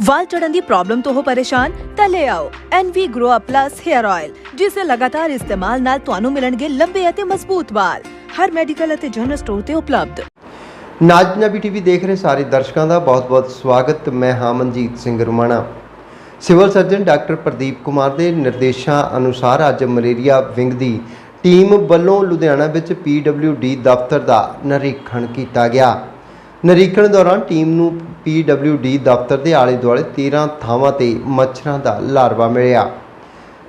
ਵਾਲ ਚੜਨ ਦੀ ਪ੍ਰੋਬਲਮ ਤੋਂ ਹੋ ਪਰੇਸ਼ਾਨ, ਤਾਂ ਲੈ ਆਓ NV Grow Up Plus Hair Oil ਜਿਸ ਦੇ ਲਗਾਤਾਰ ਇਸਤੇਮਾਲ ਨਾਲ ਤੁਹਾਨੂੰ ਮਿਲਣਗੇ ਲੰਬੇ ਅਤੇ ਮਜ਼ਬੂਤ ਵਾਲ। ਹਰ ਮੈਡੀਕਲ ਅਤੇ ਜਨਰਲ ਸਟੋਰ ਤੇ ਉਪਲਬਧ। ਨਾਜ ਟੀਵੀ ਦੇਖ ਰਹੇ ਸਾਰੇ ਦਰਸ਼ਕਾਂ ਦਾ ਬਹੁਤ-ਬਹੁਤ ਸਵਾਗਤ। ਮੈਂ ਹਾਂ Manjeet Singh Rumana. Civil surgeon doctor Pradeep Kumar ਦੇ ਨਿਰਦੇਸ਼ਾਂ ਅਨੁਸਾਰ ਅੱਜ ਮਲੇਰੀਆ ਵਿੰਗ ਦੀ ਟੀਮ ਵੱਲੋਂ ਲੁਧਿਆਣਾ ਵਿੱਚ PWD ਦਫ਼ਤਰ ਦਾ ਨਿਰੀਖਣ ਕੀਤਾ ਗਿਆ। ਨਿਰੀਖਣ ਦੌਰਾਨ ਟੀਮ ਨੂੰ PWD ਦਫ਼ਤਰ ਦੇ ਆਲੇ-ਦੁਆਲੇ 13 ਥਾਵਾਂ ਤੇ ਮੱਛਰਾਂ ਦਾ ਲਾਰਵਾ ਮਿਲਿਆ।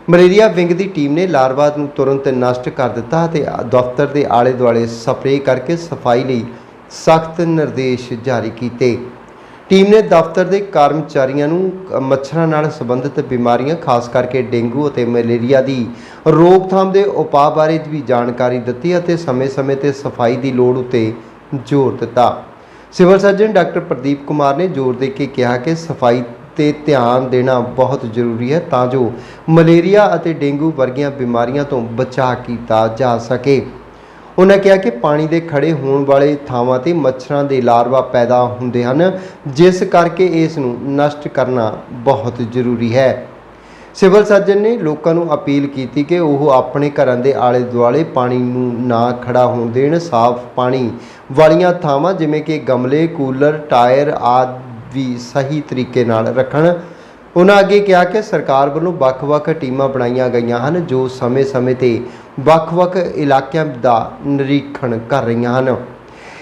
ਮਲੇਰੀਆ ਵਿੰਗ ਦੀ ਟੀਮ ਨੇ ਲਾਰਵਾ ਨੂੰ ਤੁਰੰਤ ਨਸ਼ਟ ਕਰ ਦਿੱਤਾ ਅਤੇ ਦਫ਼ਤਰ ਦੇ ਆਲੇ-ਦੁਆਲੇ ਸਪਰੇਅ ਕਰਕੇ ਸਫ਼ਾਈ ਲਈ ਸਖਤ ਨਿਰਦੇਸ਼ ਜਾਰੀ ਕੀਤੇ। ਟੀਮ ਨੇ ਦਫ਼ਤਰ ਦੇ ਕਰਮਚਾਰੀਆਂ ਨੂੰ ਮੱਛਰਾਂ ਨਾਲ ਸੰਬੰਧਿਤ ਬਿਮਾਰੀਆਂ, ਖਾਸ ਕਰਕੇ ਡੇਂਗੂ ਅਤੇ ਮਲੇਰੀਆ ਦੀ ਰੋਕਥਾਮ ਦੇ ਉਪਾਅ ਬਾਰੇ ਵੀ ਜਾਣਕਾਰੀ ਦਿੱਤੀ ਅਤੇ ਸਮੇਂ-ਸਮੇਂ ਤੇ ਸਫ਼ਾਈ ਦੀ ਲੋੜ ਉੱਤੇ ਜ਼ੋਰ ਦਿੱਤਾ। Civil surgeon doctor Pradeep Kumar ਨੇ ਜ਼ੋਰ ਦੇ ਕੇ ਕਿਹਾ ਕਿ ਸਫ਼ਾਈ ਤੇ ਧਿਆਨ ਦੇਣਾ ਬਹੁਤ ਜ਼ਰੂਰੀ ਹੈ ਤਾਂ ਜੋ ਮਲੇਰੀਆ ਅਤੇ ਡੇਂਗੂ ਵਰਗੀਆਂ ਬਿਮਾਰੀਆਂ ਤੋਂ ਬਚਾਅ ਕੀਤਾ ਜਾ ਸਕੇ। ਉਹਨਾਂ ਕਿਹਾ ਕਿ ਪਾਣੀ ਦੇ ਖੜੇ ਹੋਣ ਵਾਲੇ ਥਾਵਾਂ ਤੇ ਮੱਛਰਾਂ ਦੇ ਲਾਰਵਾ ਪੈਦਾ ਹੁੰਦੇ ਹਨ, ਜਿਸ ਕਰਕੇ ਇਸ ਨੂੰ ਨਸ਼ਟ ਕਰਨਾ ਬਹੁਤ ਜ਼ਰੂਰੀ ਹੈ। ਸਿਵਲ ਸਰਜਨ ਨੇ ਲੋਕਾਂ ਨੂੰ ਅਪੀਲ ਕੀਤੀ ਕਿ ਉਹ ਆਪਣੇ ਘਰਾਂ ਦੇ ਆਲੇ ਦੁਆਲੇ ਪਾਣੀ ਨੂੰ ਨਾ ਖੜਾ ਹੋਣ ਦੇਣ, ਸਾਫ਼ ਪਾਣੀ ਵਾਲੀਆਂ ਥਾਵਾਂ ਜਿਵੇਂ ਕਿ ਗਮਲੇ, ਕੂਲਰ, ਟਾਇਰ ਆਦਿ ਵੀ ਸਹੀ ਤਰੀਕੇ ਨਾਲ ਰੱਖਣ। ਉਹਨਾਂ ਅੱਗੇ ਕਿਹਾ ਕਿ ਸਰਕਾਰ ਵੱਲੋਂ ਵੱਖ-ਵੱਖ ਟੀਮਾਂ ਬਣਾਈਆਂ ਗਈਆਂ ਹਨ ਜੋ ਸਮੇਂ-ਸਮੇਂ ਤੇ ਵੱਖ-ਵੱਖ ਇਲਾਕਿਆਂ ਦਾ ਨਿਰੀਖਣ ਕਰ ਰਹੀਆਂ ਹਨ।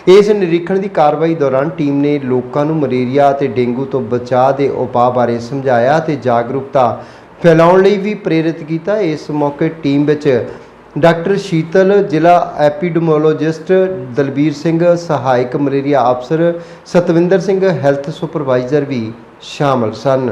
ਇਸ ਨਿਰੀਖਣ ਦੀ ਕਾਰਵਾਈ ਦੌਰਾਨ ਟੀਮ ਨੇ ਲੋਕਾਂ ਨੂੰ ਮਲੇਰੀਆ ਅਤੇ ਡੇਂਗੂ ਤੋਂ ਬਚਾਅ ਦੇ ਉਪਾਅ ਬਾਰੇ ਸਮਝਾਇਆ ਤੇ ਜਾਗਰੂਕਤਾ ਫੈਲਾਉਣ ਲਈ ਵੀ ਪ੍ਰੇਰਿਤ ਕੀਤਾ। ਇਸ ਮੌਕੇ ਟੀਮ ਵਿੱਚ ਡਾਕਟਰ ਸ਼ੀਤਲ, ਜ਼ਿਲ੍ਹਾ ਐਪੀਡਮੋਲੋਜਿਸਟ ਦਲਬੀਰ ਸਿੰਘ, ਸਹਾਇਕ ਮਲੇਰੀਆ ਅਫਸਰ ਸਤਵਿੰਦਰ ਸਿੰਘ, ਹੈਲਥ ਸੁਪਰਵਾਈਜ਼ਰ ਵੀ ਸ਼ਾਮਲ ਸਨ।